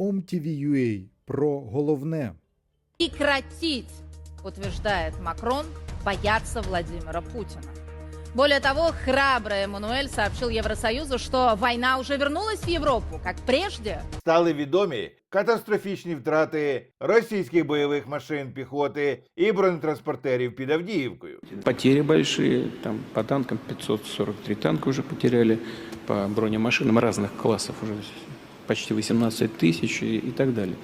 OMTV.ua про головне. прекратить, утверждает Макрон, бояться Владимира Путина. Более того, храбрый Эммануэль сообщил Евросоюзу, что война уже вернулась в Европу, как прежде. Стали відомі катастрофічні втрати російських бойових машин піхоти і бронетранспортерів під Авдіївкою. Потери большие, там по танкам 543 танка уже потеряли, по бронемашинам разных классов уже почти 18 тысяч и, и так далее.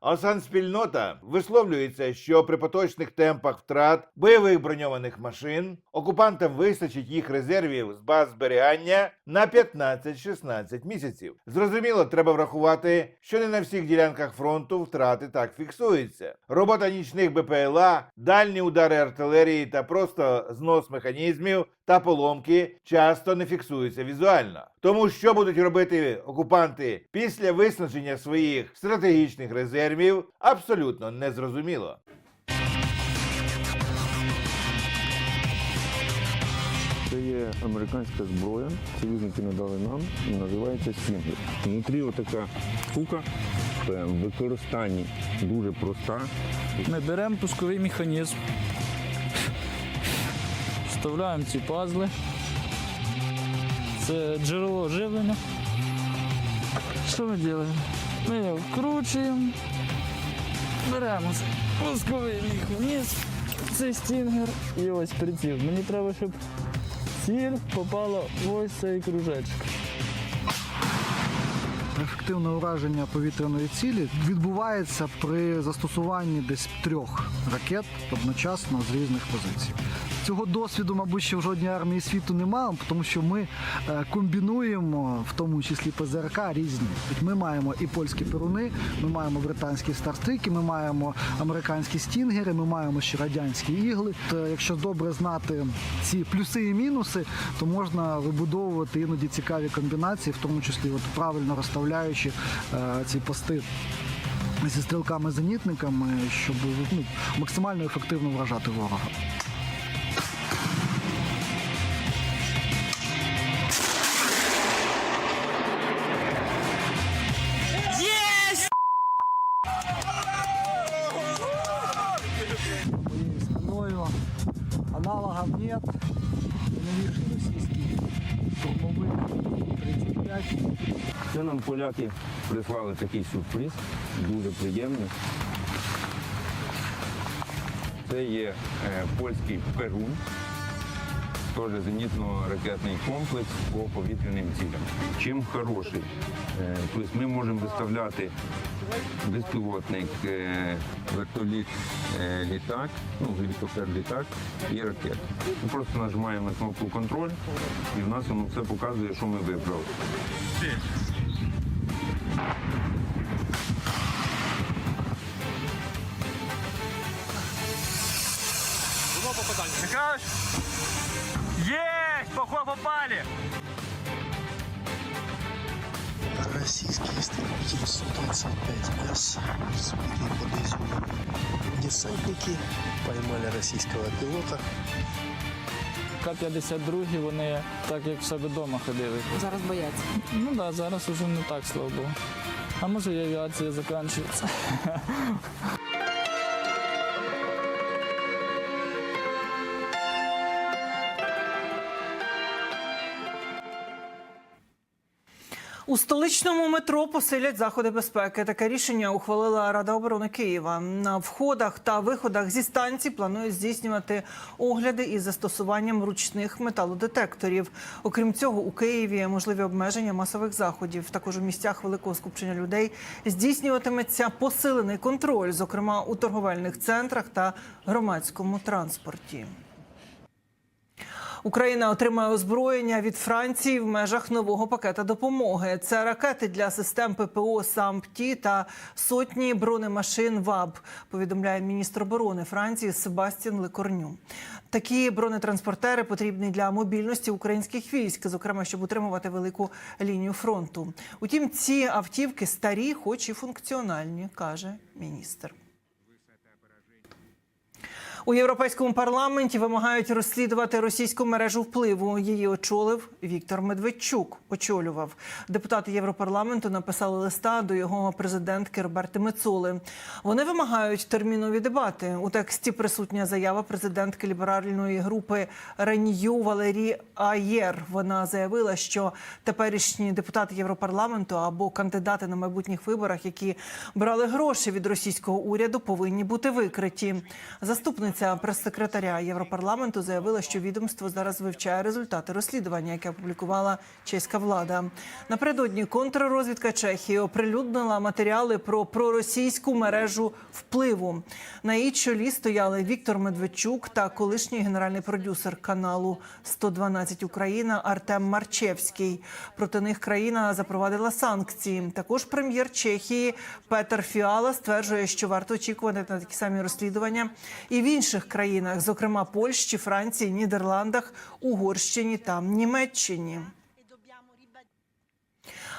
А санспільнота висловлюється, що при поточних темпах втрат бойових броньованих машин окупантам вистачить їх резервів з баз зберігання на 15-16 місяців. Зрозуміло, треба врахувати, що не на всіх ділянках фронту втрати так фіксуються. Робота нічних БПЛА, дальні удари артилерії та просто знос механізмів та поломки часто не фіксуються візуально. Тому що будуть робити окупанти після виснаження своїх стратегічних резервів, абсолютно незрозуміло. Це є американська зброя, союзники надали нам і називається Стінгер. Внутрі отака штука в використанні дуже проста. Ми беремо пусковий механізм, вставляємо ці пазли. Це джерело живлення. Що ми робимо? Ми його вкручуємо, беремо Пусковий міг вниз, цей стінгер і ось приціл. Мені треба, щоб ціль попала в ось цей кружечок. Ефективне ураження повітряної цілі відбувається при застосуванні десь трьох ракет одночасно з різних позицій. Цього досвіду, мабуть, ще в жодній армії світу немає, тому що ми е, комбінуємо, в тому числі ПЗРК, різні. Ми маємо і польські перуни, ми маємо британські старстрики, ми маємо американські стінгери, ми маємо ще радянські ігли. То, якщо добре знати ці плюси і мінуси, то можна вибудовувати іноді цікаві комбінації, в тому числі от правильно розставляючи е, ці пости. Зі стрілками-зенітниками, щоб ну, максимально ефективно вражати ворога. Аналогов нет. Новіший російський штурмовик 35. Це нам поляки прислали такий сюрприз, дуже приємний. Це є е, польський Перун, теж зенітно-ракетний комплекс по повітряним цілям. Чим хороший? Е, тобто ми можемо виставляти безпілотник, е, вертоліт, літак, ну, гелікоптер літак і ракету. Ми просто нажимаємо на кнопку контроль і в нас воно все показує, що ми вибрали. Российский истребители Су-25С сбили под Изюмом. Десантники поймали российского пилота. К-52 вони так як в себе вдома ходили. Зараз бояться. Ну так, да, зараз уже не так, слава Богу. А може і авіація закінчується. У столичному метро посилять заходи безпеки. Таке рішення ухвалила Рада оборони Києва. На входах та виходах зі станцій планують здійснювати огляди із застосуванням ручних металодетекторів. Окрім цього, у Києві можливі обмеження масових заходів. Також у місцях великого скупчення людей здійснюватиметься посилений контроль, зокрема у торговельних центрах та громадському транспорті. Україна отримає озброєння від Франції в межах нового пакета допомоги. Це ракети для систем ППО САМПТІ та сотні бронемашин ВАБ. Повідомляє міністр оборони Франції Себастьян Лекорню. Такі бронетранспортери потрібні для мобільності українських військ, зокрема, щоб утримувати велику лінію фронту. Утім, ці автівки старі, хоч і функціональні, каже міністр. У європейському парламенті вимагають розслідувати російську мережу впливу. Її очолив Віктор Медведчук. Очолював депутати Європарламенту. Написали листа до його президентки Роберти Мецоли. Вони вимагають термінові дебати. У тексті присутня заява президентки ліберальної групи Ренью Валерії Аєр. Вона заявила, що теперішні депутати Європарламенту або кандидати на майбутніх виборах, які брали гроші від російського уряду, повинні бути викриті. Заступниця прес-секретаря Європарламенту заявила, що відомство зараз вивчає результати розслідування, яке опублікувала чеська влада. Напередодні контррозвідка Чехії оприлюднила матеріали про проросійську мережу впливу. На її чолі стояли Віктор Медведчук та колишній генеральний продюсер каналу 112 Україна Артем Марчевський. Проти них країна запровадила санкції. Також прем'єр Чехії Петер Фіала стверджує, що варто очікувати на такі самі розслідування і в інших країнах, зокрема Польщі, Франції, Нідерландах, Угорщині та Німеччині.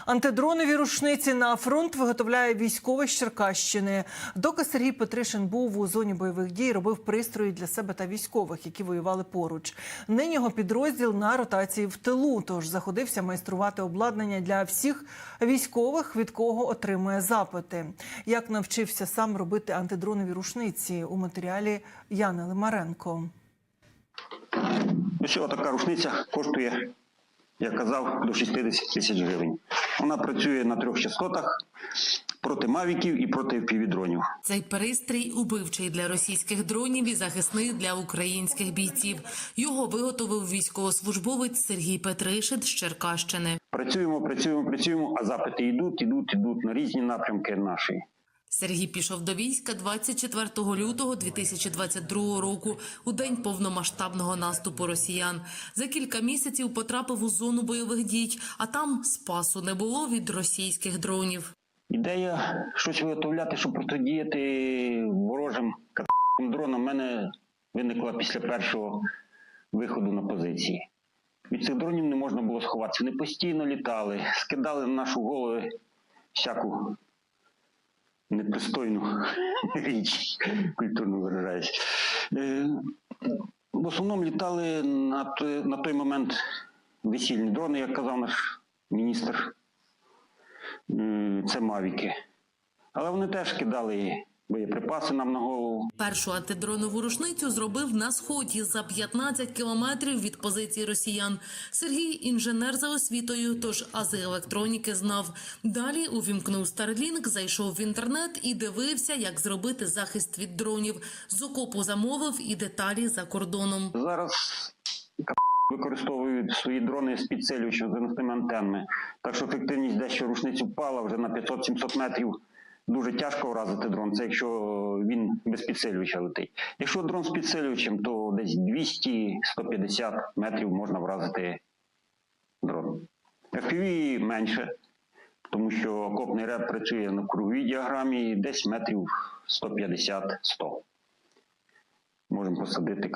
Антидронові рушниці на фронт виготовляє військовий з Черкащини. Доки Сергій Петришин був у зоні бойових дій, робив пристрої для себе та військових, які воювали поруч. Нині його підрозділ на ротації в тилу, тож заходився майструвати обладнання для всіх військових, від кого отримує запити. Як навчився сам робити антидронові рушниці у матеріалі Яни Лимаренко. Ось така рушниця коштує, як казав, до 60 тисяч гривень. Вона працює на трьох частотах проти мавіків і проти півдронів. Цей пристрій убивчий для російських дронів і захисний для українських бійців. Його виготовив військовослужбовець Сергій Петришин з Черкащини. Працюємо, працюємо, працюємо, а запити йдуть, йдуть, йдуть на різні напрямки наші. Сергій пішов до війська 24 лютого 2022 року, у день повномасштабного наступу росіян. За кілька місяців потрапив у зону бойових дій, а там спасу не було від російських дронів. Ідея щось виготовляти, щоб протидіяти ворожим дронам, в мене виникла після першого виходу на позиції. Від цих дронів не можна було сховатися. Вони постійно літали, скидали на нашу голову всяку непристойну річ, культурно виражаюсь. Е, В основному літали на на той момент весільні дрони, як казав наш міністр. Це мавіки. Але вони теж кидали боєприпаси нам на голову. Першу антидронову рушницю зробив на сході за 15 кілометрів від позиції росіян. Сергій інженер за освітою, тож ази електроніки знав. Далі увімкнув Starlink, зайшов в інтернет і дивився, як зробити захист від дронів. З окопу замовив і деталі за кордоном. Зараз використовують свої дрони з підсилювачем з заносними антеннами. Так що ефективність дещо рушниці впала вже на 500-700 метрів. Дуже тяжко вразити дрон, це якщо він без підсилювача летить. Якщо дрон з підсилювачем, то десь 200-150 метрів можна вразити дрон. FPV менше, тому що окопний реп працює на круговій діаграмі десь метрів 150-100. Можемо посадити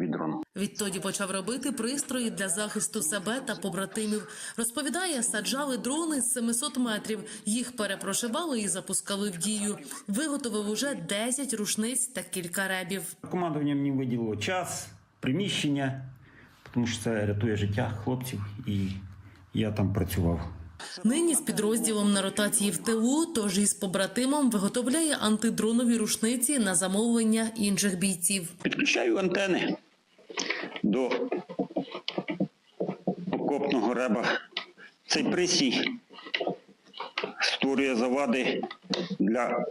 дрон. Відтоді почав робити пристрої для захисту себе та побратимів. Розповідає, саджали дрони з 700 метрів. Їх перепрошивали і запускали в дію. Виготовив уже 10 рушниць та кілька ребів. Командування мені виділило час, приміщення, тому що це рятує життя хлопців, і я там працював. Нині з підрозділом на ротації в тилу, тож із побратимом виготовляє антидронові рушниці на замовлення інших бійців. Підключаю антени до окопного реба. Цей присій створює завади для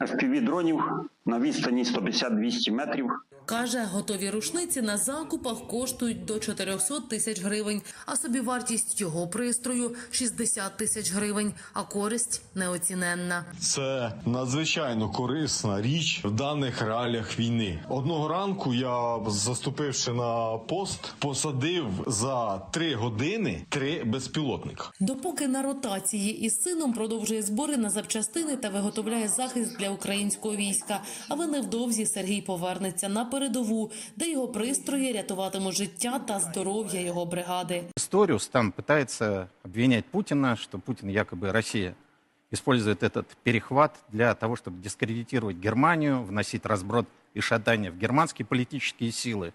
FPV-дронів на відстані 150-200 метрів. Каже, готові рушниці на закупах коштують до 400 тисяч гривень, а собівартість його пристрою 60 тисяч гривень, а користь неоціненна. Це надзвичайно корисна річ в даних реаліях війни. Одного ранку я, заступивши на пост, посадив за три години три безпілотника. Допоки на ротації із сином продовжує збори на запчастини та виготовляє захист для українського війська. Але невдовзі Сергій повернеться на передову, де його пристрої рятуватимуть життя та здоров'я його бригади. Историус там пытается обвинять Путина, что Путин якобы Россия использует этот перехват для того, чтобы дискредитировать Германию, вносить разброд и шатание в германские политические силы.